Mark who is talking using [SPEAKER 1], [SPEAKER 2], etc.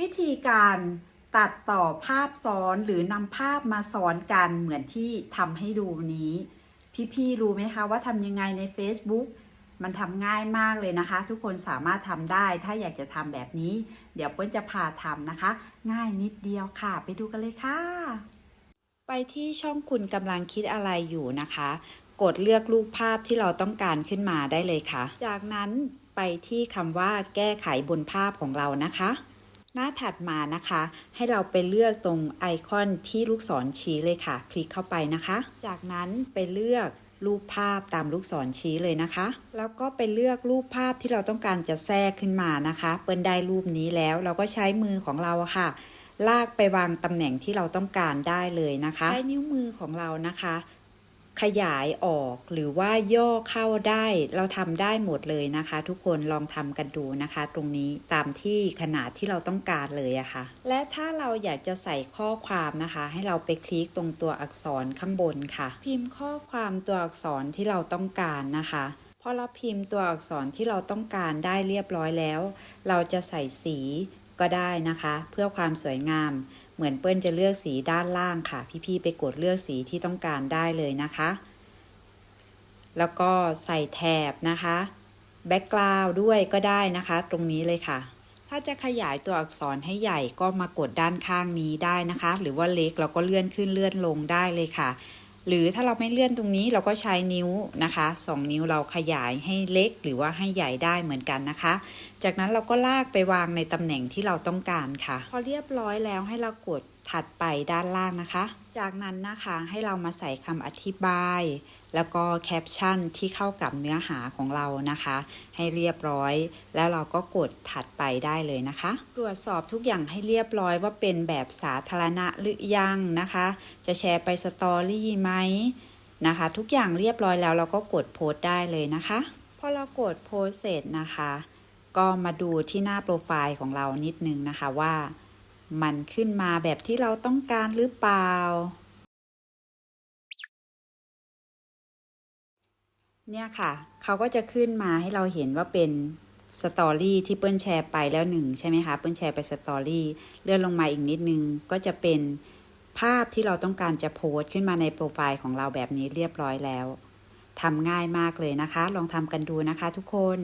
[SPEAKER 1] วิธีการตัดต่อภาพซ้อนหรือนำภาพมาซ้อนกันเหมือนที่ทำให้ดูนี้ พี่ๆรู้ไหมคะว่าทำยังไงใน Facebook มันทำง่ายมากเลยนะคะ ทุกคนสามารถทำได้ ถ้าอยากจะทำแบบนี้ เดี๋ยวเปิ้ลจะพาทำนะคะ ง่ายนิดเดียวค่ะ ไปดูกันเลยค่ะ ไปที่ช่องคุณกำลังคิดอะไรอยู่นะคะ กดเลือกรูปภาพที่เราต้องการขึ้นมาได้เลยค่ะ จากนั้นไปที่คำว่าแก้ไขบนภาพของเรานะคะ หน้าถัดมานะคะ ให้เราไปเลือกตรงไอคอนที่ลูกศรชี้เลยค่ะ คลิกเข้าไปนะคะ จากนั้นไปเลือกรูปภาพตามลูกศรชี้เลยนะคะ แล้วก็ไปเลือกรูปภาพที่เราต้องการจะแทรกขึ้นมานะคะ เปิ้ลได้รูปนี้แล้วเราก็ใช้มือของเราค่ะ ลากไปวางตำแหน่งที่เราต้องการได้เลยนะคะ ใช้นิ้วมือของเรานะคะ ขยายออกหรือว่าย่อเข้าได้ เราทำได้หมดเลยนะคะ ทุกคนลองทำกันดูนะคะ ตรงนี้ตามที่ขนาดที่เราต้องการเลยอะค่ะ และถ้าเราอยากจะใส่ข้อความนะคะ ให้เราไปคลิกตรงตัวอักษรข้างบนค่ะ พิมพ์ข้อความตัวอักษรที่เราต้องการนะคะพอเราพิมพ์ตัวอักษรที่เราต้องการได้เรียบร้อยแล้ว เราจะใส่สี ก็ได้นะคะ เพื่อความสวยงาม เหมือนเปิ้ลจะเลือกสีด้านล่างค่ะ พี่ๆไปกดเลือกสีที่ต้องการได้เลยนะคะ แล้วก็ใส่แถบนะคะแบ็กกราวด์ด้วยก็ได้นะคะ ตรงนี้เลยค่ะถ้าจะขยายตัวอักษรให้ใหญ่ก็มากดด้านข้างนี้ได้นะคะ หรือว่าเล็กเราก็เลื่อนขึ้นเลื่อนลงได้เลยค่ะ หรือถ้าเราไม่เลื่อนตรงนี้เราก็ใช้นิ้วนะคะสองนิ้วเราขยายให้เล็กหรือว่าให้ใหญ่ได้เหมือนกันนะคะ จากนั้นเราก็ลากไปวางในตำแหน่งที่เราต้องการค่ะ พอเรียบร้อยแล้วให้เรากด ถัดไปด้านล่างนะคะ จากนั้นนะคะให้เรามาใส่คำอธิบาย แล้วก็แคปชั่นที่เข้ากับเนื้อหาของเรานะคะ ให้เรียบร้อย แล้วเราก็กดถัดไปได้เลยนะคะ ตรวจสอบทุกอย่างให้เรียบร้อยว่าเป็นแบบสาธารณะหรือยังนะคะ จะแชร์ไปสตอรี่ไหมนะคะ ทุกอย่างเรียบร้อยแล้วเราก็กดโพสต์ได้เลยนะคะพอเรากดโพสต์เสร็จนะคะ ก็มาดูที่หน้าโปรไฟล์ของเรานิดนึงนะคะว่า มันขึ้นมาแบบที่เราต้องการหรือเปล่า เนี่ยค่ะ เขาก็จะขึ้นมาให้เราเห็นว่าเป็นสตอรี่ที่เปิ้ลแชร์ไปแล้วหนึ่งใช่ไหมคะ เปิ้ลแชร์ไปสตอรี่เลื่อนลงมาอีกนิดนึง ก็จะเป็นภาพที่เราต้องการจะโพสต์ขึ้นมาในโปรไฟล์ของเราแบบนี้เรียบร้อยแล้วทำง่ายมากเลยนะคะ ลองทำกันดูนะคะทุกคน